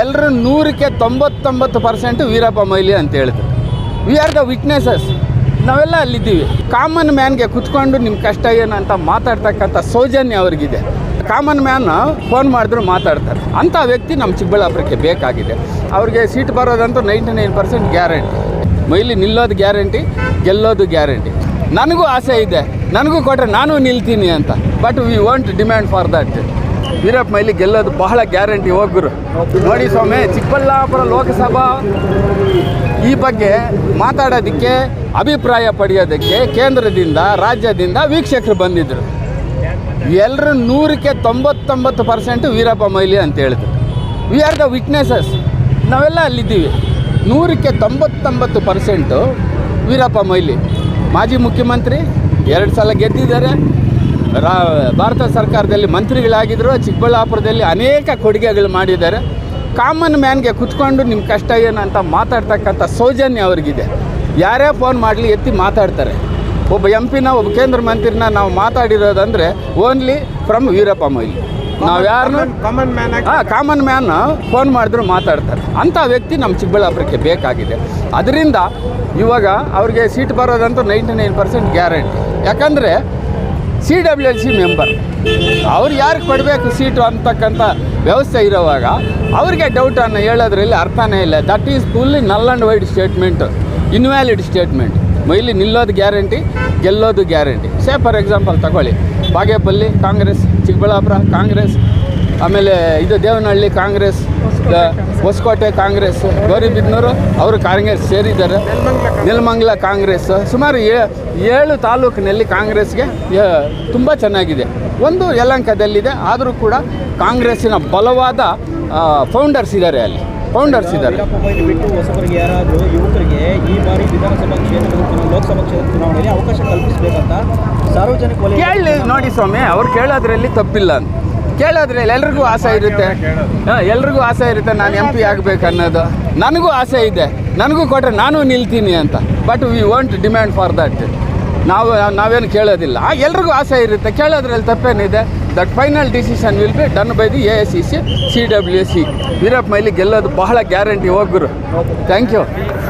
ಎಲ್ಲರೂ ನೂರಕ್ಕೆ ತೊಂಬತ್ತೊಂಬತ್ತು ಪರ್ಸೆಂಟ್ ವೀರಪ್ಪ ಮೊಯ್ಲಿ ಅಂತ ಹೇಳಿದ್ರು. ವಿ ಆರ್ ದ ವಿಟ್ನೆಸಸ್ ನಾವೆಲ್ಲ ಅಲ್ಲಿದ್ದೀವಿ. ಕಾಮನ್ ಮ್ಯಾನ್ಗೆ ಕುತ್ಕೊಂಡು ನಿಮ್ಮ ಕಷ್ಟ ಏನು ಅಂತ ಮಾತಾಡ್ತಕ್ಕಂಥ ಸೌಜನ್ಯ ಅವ್ರಿಗಿದೆ. ಕಾಮನ್ ಮ್ಯಾನ್ ಫೋನ್ ಮಾಡಿದ್ರು ಮಾತಾಡ್ತಾರೆ. ಅಂಥ ವ್ಯಕ್ತಿ ನಮ್ಮ ಚಿಕ್ಕಬಳ್ಳಾಪುರಕ್ಕೆ ಬೇಕಾಗಿದೆ. ಅವ್ರಿಗೆ seat ಬರೋದಂತೂ ninety nine percent guarantee Moily ನಿಲ್ಲೋದು guarantee ಗೆಲ್ಲೋದು ಗ್ಯಾರಂಟಿ ನನಗೂ ಆಸೆ ಇದೆ. ನನಗೂ ಕೊಟ್ಟರೆ ನಾನು ನಿಲ್ತೀನಿ ಅಂತ. But we want demand for that Veerappa Moily ಗೆಲ್ಲೋದು ಬಹಳ ಗ್ಯಾರಂಟಿ ಹೋಗ್ಬಿರು. ನೋಡಿ ಸ್ವಾಮಿ, ಚಿಕ್ಕಬಳ್ಳಾಪುರ ಲೋಕಸಭಾ ಈ ಬಗ್ಗೆ ಮಾತಾಡೋದಕ್ಕೆ, ಅಭಿಪ್ರಾಯ ಪಡೆಯೋದಕ್ಕೆ ಕೇಂದ್ರದಿಂದ, ರಾಜ್ಯದಿಂದ ವೀಕ್ಷಕರು ಬಂದಿದ್ದರು ಎಲ್ಲರೂ ನೂರಕ್ಕೆ ತೊಂಬತ್ತೊಂಬತ್ತು ಪರ್ಸೆಂಟ್ ವೀರಪ್ಪ ಮೈಲಿ ಅಂತ ಹೇಳಿದ್ರು. ವಿ ಆರ್ ದ ವಿಟ್ನೆಸಸ್ ನಾವೆಲ್ಲ ಅಲ್ಲಿದ್ದೀವಿ. ನೂರಕ್ಕೆ ತೊಂಬತ್ತೊಂಬತ್ತು ಪರ್ಸೆಂಟು ವೀರಪ್ಪ ಮೊಯ್ಲಿ ಮಾಜಿ ಮುಖ್ಯಮಂತ್ರಿ, ಎರಡು ಸಲ ಗೆದ್ದಿದ್ದಾರೆ. ರಾ ಭಾರತ ಸರ್ಕಾರದಲ್ಲಿ ಮಂತ್ರಿಗಳಾಗಿದ್ದರು ಚಿಕ್ಕಬಳ್ಳಾಪುರದಲ್ಲಿ ಅನೇಕ ಕೊಡುಗೆಗಳು ಮಾಡಿದ್ದಾರೆ. ಕಾಮನ್ ಮ್ಯಾನ್ಗೆ ಕುತ್ಕೊಂಡು ನಿಮ್ಮ ಕಷ್ಟ ಏನು ಅಂತ ಮಾತಾಡ್ತಕ್ಕಂಥ ಸೌಜನ್ಯ ಅವ್ರಿಗಿದೆ. ಯಾರೇ ಫೋನ್ ಮಾಡಲಿ ಎತ್ತಿ ಮಾತಾಡ್ತಾರೆ. ಒಬ್ಬ ಎಂ ಪಿನ ಒಬ್ಬ ಕೇಂದ್ರ ಮಂತ್ರಿನ ನಾವು ಮಾತಾಡಿರೋದಂದರೆ ಓನ್ಲಿ ಫ್ರಮ್ ವೀರಪ್ಪ ಮೊಯ್ಲಿ. ನಾವು ಯಾರನ್ನು ಕಾಮನ್ ಮ್ಯಾನ್ ಹಾಂ ಕಾಮನ್ ಮ್ಯಾನ್ ಫೋನ್ ಮಾಡಿದ್ರು ಮಾತಾಡ್ತಾರೆ. ಅಂಥ ವ್ಯಕ್ತಿ ನಮ್ಮ ಚಿಕ್ಕಬಳ್ಳಾಪುರಕ್ಕೆ ಬೇಕಾಗಿದೆ. ಅದರಿಂದ ಇವಾಗ ಅವ್ರಿಗೆ ಸೀಟ್ ಬರೋದಂತೂ ನೈಂಟಿ ನೈನ್ ಪರ್ಸೆಂಟ್ ಗ್ಯಾರಂಟಿ. ಯಾಕಂದರೆ C W L C member ಅವ್ರು ಯಾರಿಗೆ ಕೊಡಬೇಕು ಸೀಟು ಅಂತಕ್ಕಂಥ ವ್ಯವಸ್ಥೆ ಇರೋವಾಗ ಅವ್ರಿಗೆ ಡೌಟನ್ನು ಹೇಳೋದ್ರಲ್ಲಿ ಅರ್ಥನೇ ಇಲ್ಲ. That is fully null and void statement invalid statement Moily ನಿಲ್ಲೋದು guarantee ಗೆಲ್ಲೋದು ಗ್ಯಾರಂಟಿ ಸೇ ಫಾರ್ ಎಕ್ಸಾಂಪಲ್ ತಗೊಳ್ಳಿ. ಬಾಗೇಪಲ್ಲಿ ಕಾಂಗ್ರೆಸ್, ಚಿಕ್ಕಬಳ್ಳಾಪುರ ಕಾಂಗ್ರೆಸ್ ಆಮೇಲೆ ಇದು ದೇವನಹಳ್ಳಿ ಕಾಂಗ್ರೆಸ್ ಹೊಸಕೋಟೆ ಕಾಂಗ್ರೆಸ್. ಗೌರಿಬಿದ್ನೂರು ಅವರು ಕಾಂಗ್ರೆಸ್ ಸೇರಿದ್ದಾರೆ. ನೆಲಮಂಗ್ಲ ಕಾಂಗ್ರೆಸ್. ಸುಮಾರು ಏಳು ತಾಲೂಕಿನಲ್ಲಿ ಕಾಂಗ್ರೆಸ್ಗೆ ತುಂಬ ಚೆನ್ನಾಗಿದೆ. ಒಂದು ಯಲಂಕದಲ್ಲಿದೆ ಆದರೂ ಕೂಡ ಕಾಂಗ್ರೆಸ್ಸಿನ ಬಲವಾದ ಫೌಂಡರ್ಸ್ ಇದ್ದಾರೆ ಅಲ್ಲಿ. ಫೌಂಡರ್ಸ್ ಇದ್ದಾರೆ. ಬಿಟ್ಟು ಹೊಸಬರಿಗೆ ಯಾರಾದರೂ ಯುವಕರಿಗೆ ಈ ಬಾರಿ ವಿಧಾನಸಭಾ ಕ್ಷೇತ್ರದ ಲೋಕಸಭಾ ಕ್ಷೇತ್ರದ ಚುನಾವಣೆಯಲ್ಲಿ ಅವಕಾಶ ಕಲ್ಪಿಸಬೇಕಂತ ಸಾರ್ವಜನಿಕ ಕೇಳಿ ನೋಡಿ ಸ್ವಾಮಿ ಅವ್ರು ಕೇಳೋದ್ರಲ್ಲಿ ತಪ್ಪಿಲ್ಲ ಅಂತ. ಕೇಳೋದ್ರಲ್ಲಿ ಎಲ್ರಿಗೂ ಆಸೆ ಇರುತ್ತೆ. ಹಾಂ, ಎಲ್ರಿಗೂ ಆಸೆ ಇರುತ್ತೆ ನಾನು ಎಂ ಪಿ ಆಗಬೇಕು ಅನ್ನೋದು. ನನಗೂ ಆಸೆ ಇದೆ. ನನಗೂ ಕೊಟ್ಟರೆ ನಾನು ನಿಲ್ತೀನಿ ಅಂತ. But we want demand for that ನಾವು, ನಾವೇನು ಕೇಳೋದಿಲ್ಲ. ಎಲ್ರಿಗೂ ಆಸೆ ಇರುತ್ತೆ. ಕೇಳೋದ್ರಲ್ಲಿ ತಪ್ಪೇನಿದೆ. That final decision will be done by the A S C C C W C Veerappa Moily ಗೆಲ್ಲೋದು ಬಹಳ ಗ್ಯಾರಂಟಿ ಹೋಗ್ರು ಥ್ಯಾಂಕ್ ಯು